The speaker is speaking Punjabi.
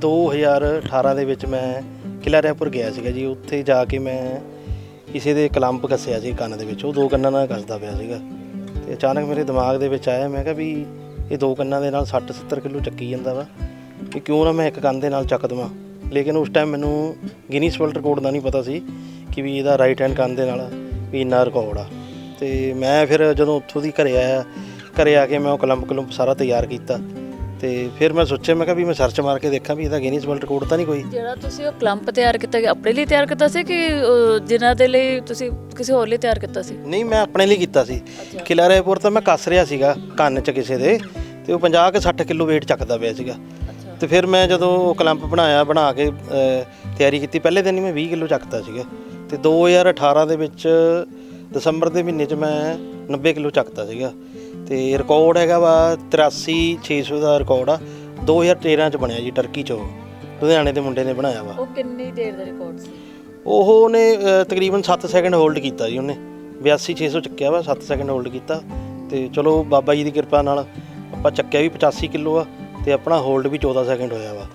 2018 ਦੇ ਵਿੱਚ ਮੈਂ ਕਿਲ੍ਹਾ ਰਾਏਪੁਰ ਗਿਆ ਸੀਗਾ ਜੀ। ਉੱਥੇ ਜਾ ਕੇ ਮੈਂ ਕਿਸੇ ਦੇ ਕਲੰਪ ਕੱਸਿਆ ਸੀ ਕੰਨ ਦੇ ਵਿੱਚ। ਉਹ ਦੋ ਕੰਨਾਂ ਨਾਲ ਕੱਸਦਾ ਪਿਆ ਸੀਗਾ। ਤੇ ਅਚਾਨਕ ਮੇਰੇ ਦਿਮਾਗ ਦੇ ਵਿੱਚ ਆਇਆ, ਮੈਂ ਕਿਹਾ ਵੀ ਇਹ ਦੋ ਕੰਨਾਂ ਦੇ ਨਾਲ 60 70 ਕਿਲੋ ਚੱਕੀ ਜਾਂਦਾ ਵਾ। ਕਿ ਕਿਉਂ ਨਾ ਮੈਂ ਇੱਕ ਕੰਨ ਦੇ ਨਾਲ ਚੱਕ ਦੇਵਾਂ। ਲੇਕਿਨ ਉਸ ਟਾਈਮ ਮੈਨੂੰ ਗਿਨੀਸ ਵਰਲਡ ਰਿਕਾਰਡ ਦਾ ਨਹੀਂ ਪਤਾ ਸੀ ਕਿ ਵੀ ਇਹਦਾ ਰਾਈਟ ਹੈਂਡ ਕੰਨ ਦੇ ਨਾਲ ਵੀ ਇੰਨਾ ਰਿਕਾਰਡ ਆ। ਤੇ ਮੈਂ ਫਿਰ ਜਦੋਂ ਉੱਥੋਂ ਦੀ ਘਰੇ ਆਇਆ, ਘਰੇ ਆ ਕੇ ਮੈਂ ਉਹ ਕਲੰਪ ਕਲੰਪ ਸਾਰਾ ਤਿਆਰ ਕੀਤਾ। ਤੇ ਫਿਰ ਮੈਂ ਸੋਚਿਆ ਮੈਂ ਕਿਹਾ ਵੀ ਮੈਂ ਸਰਚ ਮਾਰ ਕੇ ਦੇਖਾਂ ਵੀ ਇਹਦਾ ਗਿਨੀਸ ਵਰਲਡ ਰਿਕਾਰਡ ਤਾਂ ਨਹੀਂ ਕੋਈ। ਜਿਹੜਾ ਤੁਸੀਂ ਉਹ ਕਲੰਪ ਤਿਆਰ ਕੀਤਾ ਗਿਆ ਆਪਣੇ ਲਈ ਤਿਆਰ ਕੀਤਾ ਸੀ ਕਿ ਅਹ, ਜਿਨ੍ਹਾਂ ਦੇ ਲਈ ਤੁਸੀਂ ਕਿਸੇ ਹੋਰ ਲਈ ਤਿਆਰ ਕੀਤਾ ਸੀ? ਨਹੀਂ ਮੈਂ ਆਪਣੇ ਲਈ ਕੀਤਾ ਸੀ। ਕਿਲ੍ਹਾ ਰਾਏਪੁਰ ਤਾਂ ਮੈਂ ਕੱਸ ਰਿਹਾ ਸੀਗਾ ਕੰਨ 'ਚ ਕਿਸੇ ਦੇ ਤੇ ਉਹ 50 ਕਿ 60 ਕਿਲੋ weight ਚੱਕਦਾ ਪਿਆ ਸੀਗਾ। ਤੇ ਫਿਰ ਮੈਂ ਜਦੋਂ ਉਹ ਕਲੰਪ ਬਣਾਇਆ ਬਣਾ ਕੇ ਅਹ, ਤਿਆਰੀ ਕੀਤੀ ਪਹਿਲੇ ਦਿਨ ਹੀ ਮੈਂ 20 ਕਿਲੋ ਚੱਕਦਾ ਸੀਗਾ। ਤੇ 2018 ਦੇ ਵਿੱਚ ਦਸੰਬਰ ਦੇ ਮਹੀਨੇ 'ਚ ਮੈਂ 90 ਕਿਲੋ ਚੱਕਦਾ ਸੀਗਾ। ਤੇ ਰਿਕਾਰਡ ਹੈਗਾ ਵਾ 83600 ਦਾ ਰਿਕਾਰਡ ਆ। 2013 ਚ ਬਣਿਆ ਜੀ ਟਰਕੀ 'ਚ ਲੁਧਿਆਣੇ ਦੇ ਮੁੰਡੇ ਨੇ ਬਣਾਇਆ ਵਾ। ਉਹ ਕਿੰਨੀ ਦੇਰ ਦਾ ਰਿਕਾਰਡ ਸੀ? ਉਹ ਉਹਨੇ ਅਹ, ਤਕਰੀਬਨ 7 ਸੈਕਿੰਡ ਹੋਲਡ ਕੀਤਾ ਜੀ ਉਹਨੇ। 82600 ਚੱਕਿਆ ਵਾ 7 ਸੈਕਿੰਡ ਹੋਲਡ ਕੀਤਾ। ਤੇ ਚਲੋ ਬਾਬਾ ਜੀ ਦੀ ਕਿਰਪਾ ਨਾਲ ਆਪਾਂ ਚੱਕਿਆ ਵੀ 85 ਕਿਲੋ ਆ। ਤੇ ਆਪਣਾ ਹੋਲਡ ਵੀ 14 ਸੈਕਿੰਡ ਹੋਇਆ ਵਾ।